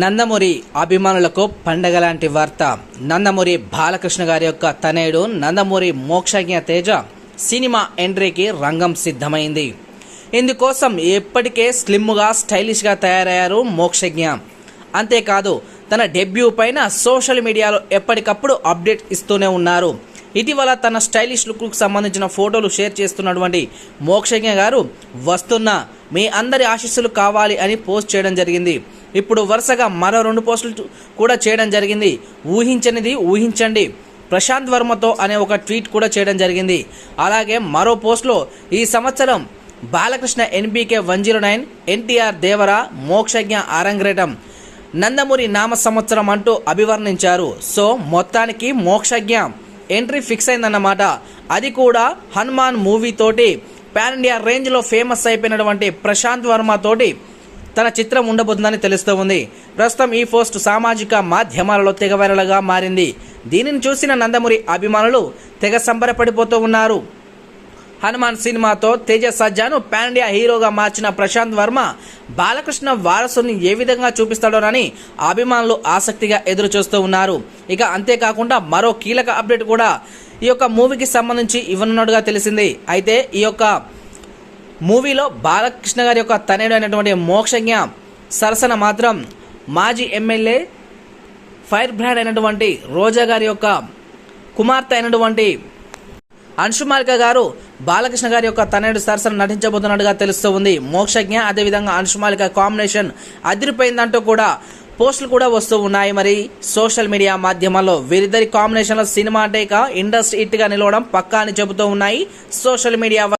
నందమూరి అభిమానులకు పండగ లాంటి వార్త. నందమూరి బాలకృష్ణ గారి యొక్క తనయుడు నందమూరి మోక్షజ్ఞ తేజ సినిమా ఎంట్రీకి రంగం సిద్ధమైంది. ఇందుకోసం ఇప్పటికే స్లిమ్గా స్టైలిష్గా తయారయ్యారు మోక్షజ్ఞ. అంతేకాదు తన డెబ్యూ పైన సోషల్ మీడియాలో ఎప్పటికప్పుడు అప్డేట్ ఇస్తూనే ఉన్నారు. ఇటీవల తన స్టైలిష్ లుక్కు సంబంధించిన ఫోటోలు షేర్ చేస్తున్నటువంటి మోక్షజ్ఞ గారు వస్తున్న మీ అందరి ఆశీస్సులు కావాలి అని పోస్ట్ చేయడం జరిగింది. ఇప్పుడు వరుసగా మరో రెండు పోస్టులు కూడా చేయడం జరిగింది. ఊహించనిది ఊహించండి. ప్రశాంత్ వర్మతో అనే ఒక ట్వీట్ కూడా చేయడం జరిగింది. అలాగే మరో పోస్ట్లో ఈ సంవత్సరం Balakrishna NBK one zero nine NTR Devara Mokshagna ఆరంగ్రేటం Nandamuri నామ సంవత్సరం అంటూ అభివర్ణించారు. సో మొత్తానికి మోక్షజ్ఞ ఎంట్రీ ఫిక్స్ అయిందన్నమాట. అది కూడా హనుమాన్ మూవీ తోటి పాన్ ఇండియా రేంజ్లో ఫేమస్ అయిపోయినటువంటి ప్రశాంత్ వర్మ తోటి తన చిత్రం ఉండబోతుందని తెలుస్తూ ఉంది. ప్రస్తుతం ఈ పోస్ట్ సామాజిక మాధ్యమాలలో తెగ వైరల్గా మారింది. దీనిని చూసిన నందమూరి అభిమానులు తెగ సంబరపడిపోతూ ఉన్నారు. హనుమాన్ సినిమాతో తేజ సజ్జాను పాన్ ఇండియా హీరోగా మార్చిన ప్రశాంత్ వర్మ బాలకృష్ణ వారసుని ఏ విధంగా చూపిస్తాడోనని అభిమానులు ఆసక్తిగా ఎదురు చూస్తూ ఉన్నారు. ఇక అంతేకాకుండా మరో కీలక అప్డేట్ కూడా ఈ యొక్క మూవీకి సంబంధించి ఇవ్వనున్నట్టుగా తెలిసింది. అయితే ఈ యొక్క మూవీలో బాలకృష్ణ గారి యొక్క తనయుడు అయినటువంటి మోక్షజ్ఞ సరసన మాత్రం మాజీ ఎమ్మెల్యే ఫైర్ బ్రాండ్ అయినటువంటి రోజా గారి యొక్క కుమార్తె అయినటువంటి అంశుమాలిక గారు బాలకృష్ణ గారి యొక్క తనయుడు సరసన నటించబోతున్నట్టుగా తెలుస్తూ ఉంది మోక్షజ్ఞ అదేవిధంగా అంశుమాలిక కాంబినేషన్ అదిరిపోయిందంటూ కూడా పోస్టులు కూడా వస్తూ ఉన్నాయి. మరి సోషల్ మీడియా మాధ్యమాల్లో వీరిద్దరి కాంబినేషన్లో సినిమా అంటే ఇక ఇండస్ట్రీ హిట్గా నిలవడం పక్కా అని చెబుతూ ఉన్నాయి. Social media